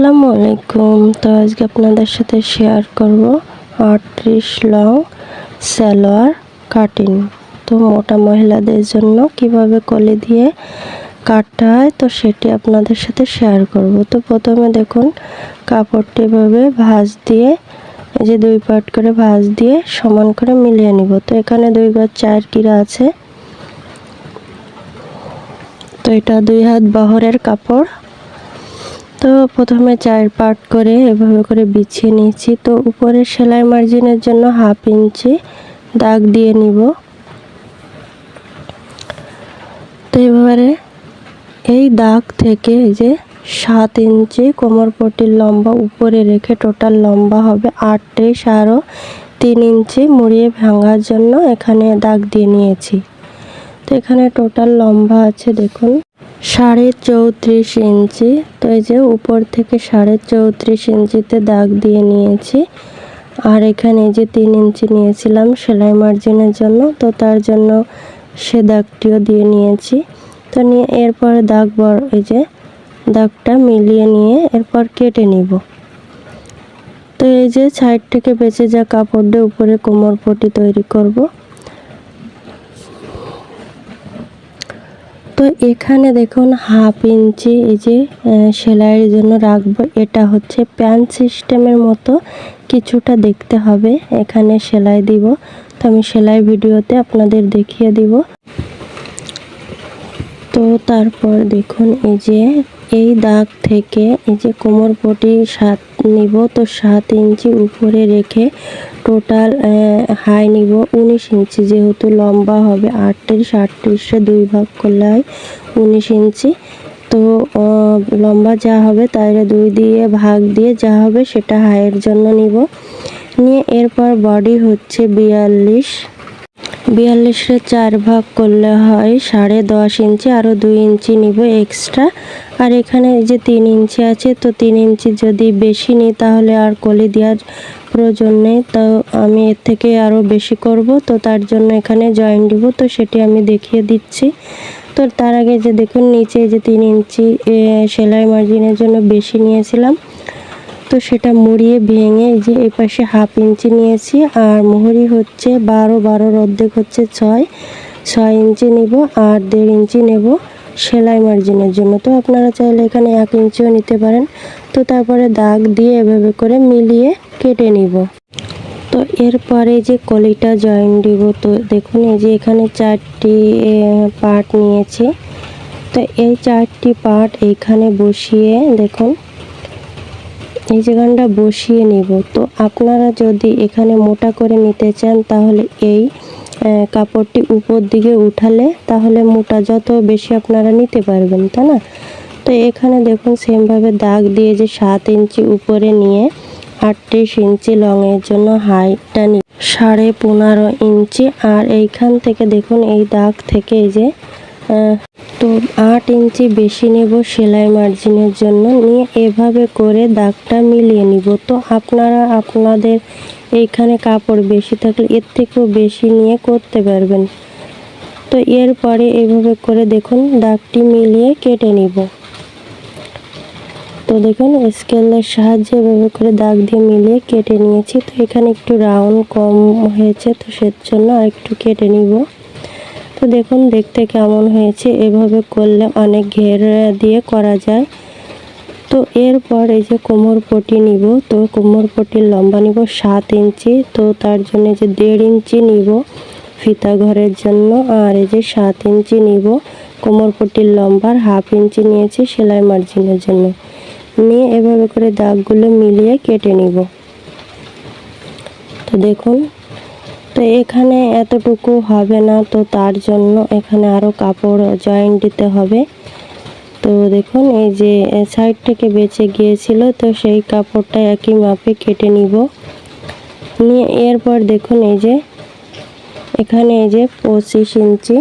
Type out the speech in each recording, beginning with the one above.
আসসালামু আলাইকুম। তো আজকে আপনাদের সাথে শেয়ার করব আটত্রিশ লং সালোয়ার কাটিং তো মোটা মহিলাদের জন্য কীভাবে কলি দিয়ে কাটতে হয়, তো সেটি আপনাদের সাথে শেয়ার করব। তো প্রথমে দেখুন, কাপড়টি এভাবে ভাঁজ দিয়ে, এই যে দুই পাট করে ভাঁজ দিয়ে সমান করে মিলিয়ে নিব। তো এখানে দুই গজ চার কিরা আছে। তো এটা দুই হাত বহরের কাপড়। তো প্রথমে চার পার্ট করে এভাবে করে বিছিয়ে নিয়েছি। তো উপরে সেলাই মার্জিনের জন্য হাফ ইঞ্চি দাগ দিয়ে নিব। তো এবারে এই দাগ থেকে যে সাত ইঞ্চি কোমরপটির লম্বা উপরে রেখে টোটাল লম্বা হবে আটত্রিশ আরও তিন ইঞ্চি মুড়িয়ে ভাঙার জন্য এখানে দাগ দিয়ে নিয়েছি। তো এখানে টোটাল লম্বা আছে, দেখুন। সাড়ে চৌত্রিশ ইঞ্চি। তো এই যে উপর থেকে সাড়ে চৌত্রিশ ইঞ্চিতে দাগ দিয়ে নিয়েছি। আর এখানে যে তিন ইঞ্চি নিয়েছিলাম সেলাই মার্জিনের জন্য, তো তার জন্য সে দাগটিও দিয়ে নিয়েছি। তো নিয়ে এরপর দাগ বড় এই যে দাগটা মিলিয়ে নিয়ে এরপর কেটে নিব। তো এই যে সাইড থেকে বেঁচে যা কাপড় দিয়ে উপরে কোমর পটি তৈরি করব। তো এখানে দেখুন হাফ ইঞ্চি এই যে সেলাইয়ের জন্য রাখব। এটা হচ্ছে প্যান সিস্টেমের মতো কিছুটা দেখতে হবে। এখানে সেলাই দিব। তো আমি সেলাই ভিডিওতে আপনাদের দেখিয়ে দিব। তো তারপর দেখুন এই যে এই দাগ থেকে এই যে কোমর পটি সাত নিব, তো সাত ইঞ্চি উপরে রেখে টোটাল হাই নিব। উনিশ ইঞ্চি যেহেতু লম্বা হবে, আটত্রিশ, আটত্রিশে দুই ভাগ করলে হয় উনিশ ইঞ্চি। তো লম্বা যা হবে তাইলে দুই দিয়ে ভাগ দিয়ে যা হবে সেটা হাইয়ের জন্য নিব। নিয়ে এরপর বডি হচ্ছে বিয়াল্লিশ। বিয়াল্লিশে চার ভাগ করলে হয় সাড়ে দশ ইঞ্চি আরও দুই ইঞ্চি নিব এক্সট্রা আর এখানে যে তিন ইঞ্চি আছে, তো তিন ইঞ্চি যদি বেশি নিই তাহলে আর কলি দেওয়ার প্রয়োজন নেই। তো আমি এর থেকে আরও বেশি করব, তো তার জন্য এখানে জয়েন দিব তো সেটি আমি দেখিয়ে দিচ্ছি। তো তার আগে যে দেখুন, নিচে যে তিন ইঞ্চি সেলাই মার্জিনের জন্য বেশি নিয়েছিলাম। তো সেটা মুড়িয়ে ভেঙে যে এই পাশে হাফ ইঞ্চি নিয়েছি আর মোহরি হচ্ছে বারো, বারোর অর্ধেক হচ্ছে ছয়। ছয় ইঞ্চি নিব আর দেড় ইঞ্চি নেব সেলাই মার্জিনের জন্য। তো আপনারা চাইলে এখানে এক ইঞ্চিও নিতে পারেন। তো তারপরে দাগ দিয়ে এভাবে করে মিলিয়ে কেটে নিব। তো এরপরে যে কলিটা জয়েন দিব, তো দেখুন এই যে এখানে চারটি পার্ট নিয়েছি। তো এই চারটি পার্ট এইখানে বসিয়ে দেখুন জায়গাটা বসিয়ে নিব। তো আপনারা যদি এখানে মোটা করে নিতে চান, তাহলে এই কাপড়টি উপর দিকে উঠালে তাহলে মোটা যত বেশি আপনারা নিতে পারবেন, তাই না? তো এখানে দেখুন সেমভাবে দাগ দিয়ে যে সাত ইঞ্চি উপরে নিয়ে আটত্রিশ ইঞ্চি লংয়ের জন্য হাইটটা নি সাড়ে পনেরো ইঞ্চি। আর এইখান থেকে দেখুন এই দাগ থেকে এই যে তো আট ইঞ্চি বেশি নেব সেলাই মার্জিনের জন্য। নিয়ে এভাবে করে দাগটা মিলিয়ে নিব। তো আপনারা আপনাদের এইখানে কাপড় বেশি থাকলে এর থেকেও বেশি নিয়ে করতে পারবেন। তো এরপরে এভাবে করে দেখুন, দাগটি মিলিয়ে কেটে নিব। তো দেখুন, স্কেলের সাহায্যে এভাবে করে দাগ দিয়ে মিলিয়ে কেটে নিয়েছি। তো এখানে একটু রাউন্ড কম হয়েছে, তো সেজন্য আর একটু কেটে নিব। তো দেখুন, দেখতে কেমন হয়েছে? এভাবে করলে অনেক ঘের দিয়ে করা যায়। তো এরপর এই যে কোমর পটি নিব, তো কোমর পটির লম্বা নিব সাত ইঞ্চি, তো তার জন্য যে দেড় ইঞ্চি নিব ফিতা ঘরের জন্য, আর এই যে সাত ইঞ্চি নিব। কোমর পটির লম্বার হাফ ইঞ্চি নিয়েছি সেলাই মার্জিনের জন্য। নিয়ে এভাবে করে দাগগুলো মিলিয়ে কেটে নিব। তো দেখুন তো এখানে এতটুকু হবে না, তো তার জন্য এখানে আরও কাপড় জয়েন্ট দিতে হবে। তো দেখুন, এই যে সাইড থেকে বেঁচে গিয়েছিল, তো সেই কাপড়টা একই মাপে কেটে নিব। নিয়ে এরপর দেখুন, এই যে এখানে এই যে পঁচিশ ইঞ্চি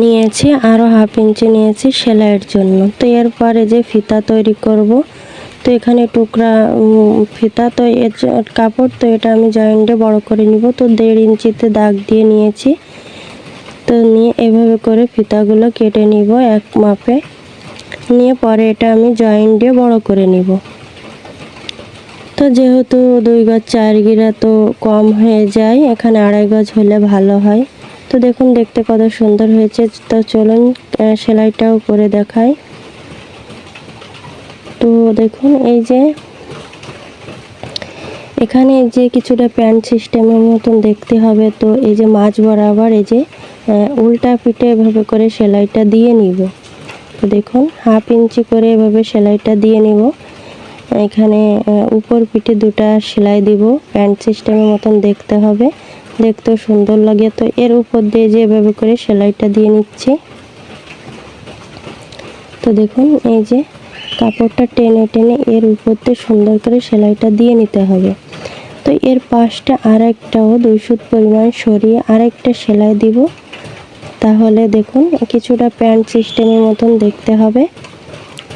নিয়েছি আরও হাফ ইঞ্চি নিয়েছি সেলাইয়ের জন্য। তো এরপরে যে ফিতা তৈরি করব। তো এখানে টুকরা ফিতা, তো এর কাপড়, তো এটা আমি জয়েন্টে বড় করে নিব। তো দেড় ইঞ্চিতে দাগ দিয়ে নিয়েছি। তো নিয়ে এভাবে করে ফিতাগুলো কেটে নিব এক মাপে। নিয়ে পরে এটা আমি জয়েন্ট বড় করে নিব। তো যেহেতু দুই গজ, চার গিরা তো কম হয়ে যায়, এখানে আড়াই গজ হলে ভালো হয়। তো দেখুন, দেখতে কত সুন্দর হয়েছে। তো চলুন সেলাইটাও করে দেখাই। তো দেখুন, এই যে এখানে যে কিছুটা প্যান্ট সিস্টেমের মতন দেখতে হবে। তো এই যে মাছ বরাবর এই যে উল্টা পিঠে এভাবে করে সেলাইটা দিয়ে নিব। তো দেখুন, হাফ ইঞ্চি করে এভাবে সেলাইটা দিয়ে নিব। এখানে উপর পিঠে দুটা সেলাই দিব। প্যান্ট সিস্টেমের মতন দেখতে হবে। দেখতে সুন্দর লাগে। তো এর উপর দিয়ে যে এভাবে করে সেলাইটা দিয়ে নিচ্ছি। তো দেখুন, এই যে কাপড়টা টেনে টেনে এর উপর দিয়ে সুন্দর করে সেলাইটা দিয়ে নিতে হবে। তো এর পাশটা আরেকটাও দুই সুত পরিমাণ সরিয়ে আরেকটা সেলাই দিব। তাহলে দেখুন, কিছুটা প্যান্ট সিস্টেমের মতন দেখতে হবে।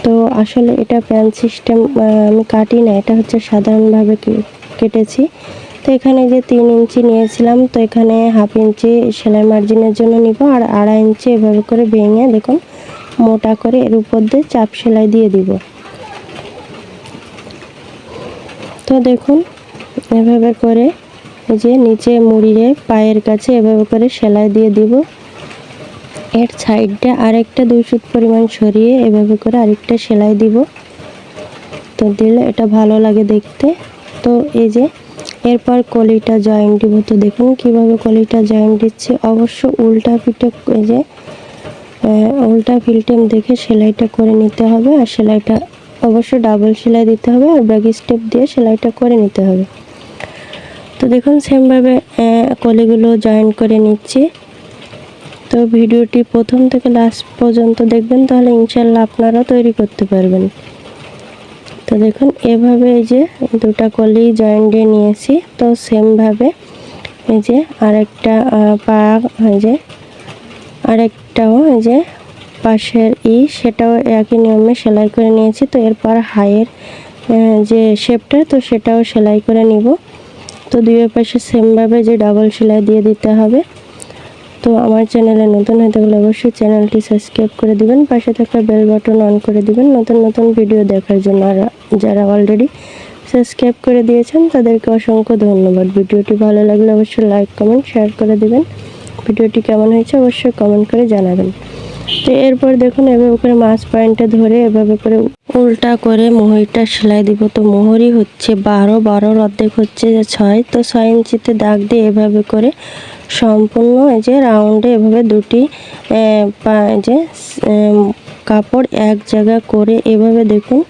তো আসলে এটা প্যান্ট সিস্টেম আমি কাটি না, এটা হচ্ছে সাধারণভাবে কেটেছি। তো এখানে যে তিন ইঞ্চি নিয়েছিলাম, তো এখানে হাফ ইঞ্চি সেলাই মার্জিনের জন্য নিব আর আড়াই ইঞ্চি এভাবে করে ভেঙে দেখুন মোটা করে এর উপর দিয়ে চাপ সেলাই দিয়ে দিব। তো দেখুন, এভাবে করে এই যে নিচে মুড়িয়ে পায়ের কাছে এভাবে করে সেলাই দিয়ে দিব। এর সাইডটা আরেকটা দুই সুত পরিমাণ সরিয়ে এভাবে করে আরেকটা সেলাই দিব। তো দিলে এটা ভালো লাগে দেখতে। তো এই যে এরপর কলিটা জয়েন্ট দিব। তো দেখুন কীভাবে কলিটা জয়েন্ট দিচ্ছে। অবশ্য উল্টা পিঠে এই যে উল্টা ফিল্টেম দেখে সেলাইটা করে নিতে হবে আর সেলাইটা অবশ্য ডাবল সেলাই দিতে হবে আর ব্যাগ স্টেপ দিয়ে সেলাইটা করে নিতে হবে। তো দেখুন সেমভাবে কলিগুলো জয়েন করে নিচ্ছি। তো ভিডিওটি প্রথম থেকে লাস্ট পর্যন্ত দেখবেন, তাহলে ইনশাল্লাহ আপনারা তৈরি করতে পারবেন। তো দেখুন, এভাবে এই যে দুটা কলি জয়েন্ট দিয়ে নিয়েছি। তো সেমভাবে এই যে আরেকটা পা, এই যে আরেকটাও যে পাশের ই সেটাও একই নিয়মে সেলাই করে নিয়েছি। তো এরপর হাইয়ের আহ, যে শেপটা তো সেটাও সেলাই করে নিব। তো দুই পাশে সেমভাবে যে ডাবল সেলাই দিয়ে দিতে হবে। তো আমার চ্যানেলে নতুন হয়ে থাকলে অবশ্যই চ্যানেলটি সাবস্ক্রাইব করে দিবেন। পাশে থাকা বেল বাটন অন করে দিবেন। নতুন নতুন ভিডিও দেখার জন্য আর যারা অলরেডি সাবস্ক্রাইব করে দিয়েছেন তাদেরকে অসংখ্য ধন্যবাদ। ভিডিওটি ভালো লাগলে অবশ্যই লাইক কমেন্ট শেয়ার করে দিবেন। ভিডিওটি কেমন হয়েছে অবশ্যই কমেন্ট করে জানাবেন। তো এরপর দেখুন, এভাবে করে মাছ পয়েন্টে ধরে এভাবে করে উল্টা করে মোহরিটা সেলাই দিব। তো মোহরি হচ্ছে বারো বারোর অর্ধেক হচ্ছে যে ছয়। তো ছয় ইঞ্চিতে দাগ দিয়ে এভাবে করে সম্পূর্ণ এই যে রাউন্ডে এভাবে দুটি যে কাপড় এক জায়গা করে এভাবে দেখুন,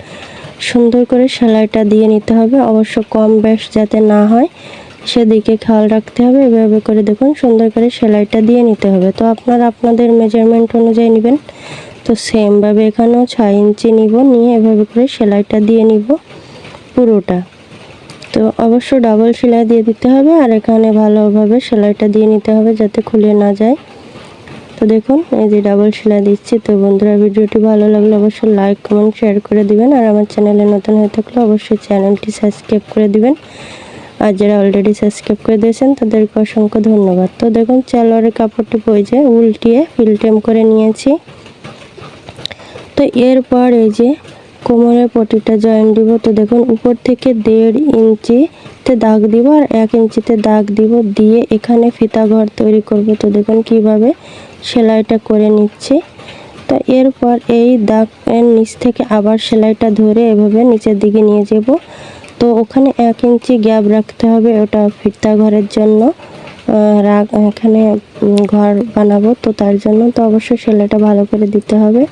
সুন্দর করে সেলাইটা দিয়ে নিতে হবে। অবশ্য কম বেশ যাতে না হয়। সেদিকে খেয়াল রাখতে হবে, এভাবে করে দেখুন, সুন্দর করে সেলাইটা দিয়ে নিতে হবে। তো আপনারা আপনাদের মেজারমেন্ট অনুযায়ী নেবেন। তো সেমভাবে এখানেও ছয় ইঞ্চি নিব, নিয়ে এভাবে করে সেলাইটা দিয়ে নিব পুরোটা। তো অবশ্য ডাবল সেলাই দিয়ে দিতে হবে, আর এখানে ভালোভাবে সেলাইটা দিয়ে নিতে হবে যাতে খুলে না যায়। তো দেখুন, এই যে ডাবল সেলাই দিচ্ছি। তো বন্ধুরা, ভিডিওটি ভালো লাগলে অবশ্যই লাইক কমেন্ট শেয়ার করে দিবেন। আর আমার চ্যানেলে নতুন হয়ে থাকলে অবশ্যই চ্যানেলটি সাবস্ক্রাইব করে দিবেন। আর যারা অলরেডি সাবস্ক্রাইব করে দিয়েছেন, তাদেরকে অসংখ্য ধন্যবাদ। তো দেখুন চালোয়ারের কাপড়টি বইছে উল্টিয়ে ফিলটেম করে নিয়েছি। তো এরপর এই যে কোমরের পটিটা জয়েন দিব, তো দেখুন, উপর থেকে দেড় ইঞ্চিতে দাগ দিব আর এক ইঞ্চিতে দাগ দিব দিয়ে এখানে ফিতা ঘর তৈরি করব। তো দেখুন, কীভাবে সেলাইটা করে নিচ্ছি। তো এরপর এই দাগ নিচ থেকে আবার সেলাইটা ধরে এভাবে নিচের দিকে নিয়ে যাব। তো ওখানে এক ইঞ্চি গ্যাপ রাখতে হবে ওটা ফিতা ঘরের জন্য। রাখ, এখানে ঘর বানাবো, তো তার জন্য তো অবশ্যই সেলাইটা ভালো করে দিতে হবে।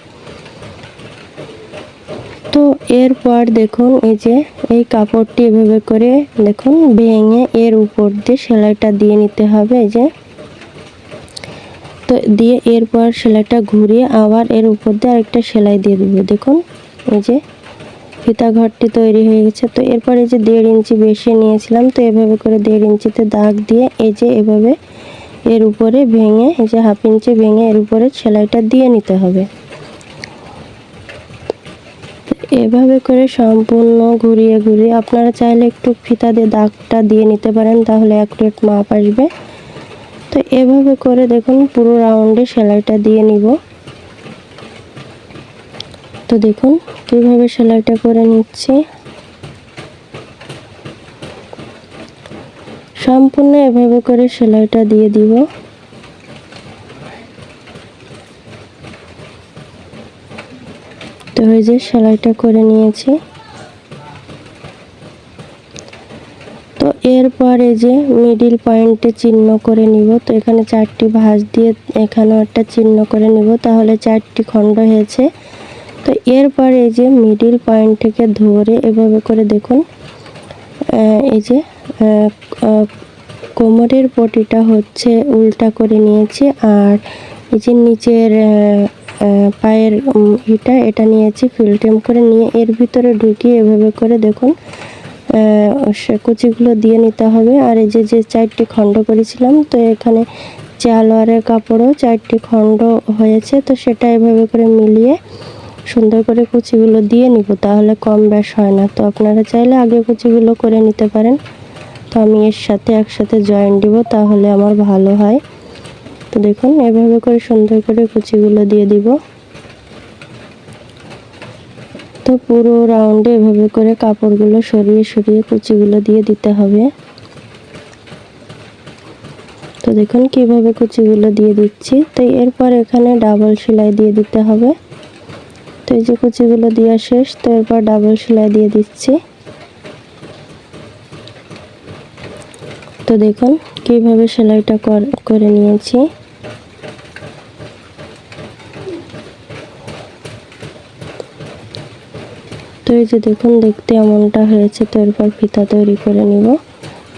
তো এরপর দেখুন, এই যে, এই কাপড়টি এভাবে করে দেখুন, ভেঙে এর উপর দিয়ে সেলাইটা দিয়ে নিতে হবে, এই যে। তো দিয়ে এরপর সেলাইটা ঘুরিয়ে আবার এর উপর দিয়ে আরেকটা সেলাই দিয়ে দেবো, দেখুন, এই যে। ফিতা ঘরটি তৈরি হয়ে গেছে। তো এরপরে যে দেড় ইঞ্চি বেশি নিয়েছিলাম, তো এভাবে করে দেড় ইঞ্চিতে দাগ দিয়ে এই যে এভাবে এর উপরে ভেঙে, এই যে হাফ ইঞ্চি ভেঙে এর উপরে সেলাইটা দিয়ে নিতে হবে। এভাবে করে সম্পূর্ণ ঘুরিয়ে ঘুরিয়ে আপনারা চাইলে একটু ফিতা দিয়ে দাগটা দিয়ে নিতে পারেন, তাহলে অ্যাকুরেট মাপ আসবে। তো এভাবে করে দেখুন পুরো রাউন্ডে সেলাইটা দিয়ে নিব। তো দেখুন কীভাবে সেলাইটা করে নিচ্ছি। সম্পূর্ণ এভাবে করে সেলাইটা দিয়ে দিব। তো এই যে সেলাইটা করে নিয়েছি। তো এরপর এই যে মিডিল পয়েন্টে চিহ্ন করে নিব। তো এখানে চারটি ভাঁজ দিয়ে এখানেও একটা চিহ্ন করে নিব। তাহলে চারটি খণ্ড হয়েছে। তো এরপর এই যে মিডিল পয়েন্ট থেকে ধরে এভাবে করে দেখুন এই যে কোমরের পটিটা হচ্ছে উল্টা করে নিয়েছি আর এই যে নিচের পায়ের ইটা এটা নিয়েছি ফিল্টেম করে নিয়ে এর ভিতরে ঢুকিয়ে এভাবে করে দেখুন সে কুচিগুলো দিয়ে নিতে হবে। আর এই যে যে চারটি খণ্ড করেছিলাম, তো এখানে চালোয়ারের কাপড়ও চারটি খণ্ড হয়েছে, তো সেটা এভাবে করে মিলিয়ে সুন্দর করে কুচিগুলো দিয়ে নিব, তাহলে কম ব্যাস হয় না। তো আপনারা চাইলে আগে কুচিগুলো করে নিতে পারেন। তো আমি এর সাথে একসাথে জয়েন দিব, তাহলে আমার ভালো হয়। তো দেখুন, এভাবে করে সুন্দর করে কুচিগুলো দিয়ে দিব। তো পুরো রাউন্ডে এভাবে করে কাপড়গুলো সরিয়ে সরিয়ে কুচিগুলো দিয়ে দিতে হবে। তো দেখুন, কীভাবে কুচিগুলো দিয়ে দিচ্ছি। তো এরপর এখানে ডাবল সেলাই দিয়ে দিতে হবে। তো এই যে কুচিগুলো দেওয়া শেষ, তো এরপর ডাবল সেলাই দিয়ে দিচ্ছি। তো দেখুন, কীভাবে সেলাইটা কর- নিয়েছি। তো এই যে দেখুন, দেখতে এমনটা হয়েছে, তো এরপর ফিতা তৈরি করে নিব।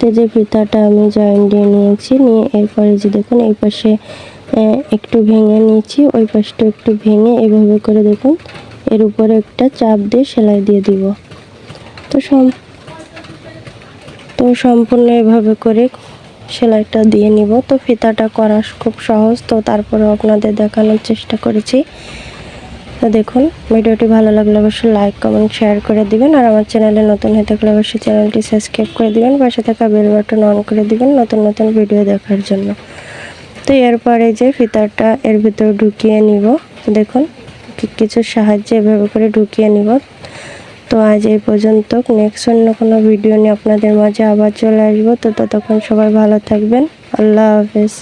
তো যে ফিতাটা আমি জয়েন দিয়ে নিয়েছি, নিয়ে এরপরে যে দেখুন, এই পাশে একটু ভেঙে নিয়েছি, ওই পাশটা একটু ভেঙে এভাবে করে দেখুন, এর উপরে একটা চাপ দিয়ে সেলাই দিয়ে দিব। তো সম, তো সম্পূর্ণ এভাবে করে সেলাইটা দিয়ে নিব। তো ফিতাটা করা খুব সহজ, তো তারপরে আপনাদের দেখানোর চেষ্টা করেছি। তো দেখুন, ভিডিওটি ভালো লাগলে অবশ্যই লাইক কমেন্ট শেয়ার করে দিবেন। আর আমার চ্যানেলে নতুন হয়ে থাকলে অবশ্যই চ্যানেলটি সাবস্ক্রাইব করে দিবেন। পাশে থাকা বেল বাটন অন করে দিবেন নতুন নতুন ভিডিও দেখার জন্য। তো এরপরে যে ফিতারটা এর ভিতরে ঢুকিয়ে নিব দেখুন কিছু সাহায্যে এভাবে করে ঢুকিয়ে নিব। তো আজ এই পর্যন্ত নেক্সট অন্য কোনো ভিডিও নিয়ে আপনাদের মাঝে আবার চলে আসব। তো ততক্ষণ সবাই ভালো থাকবেন। আল্লাহ হাফেজ।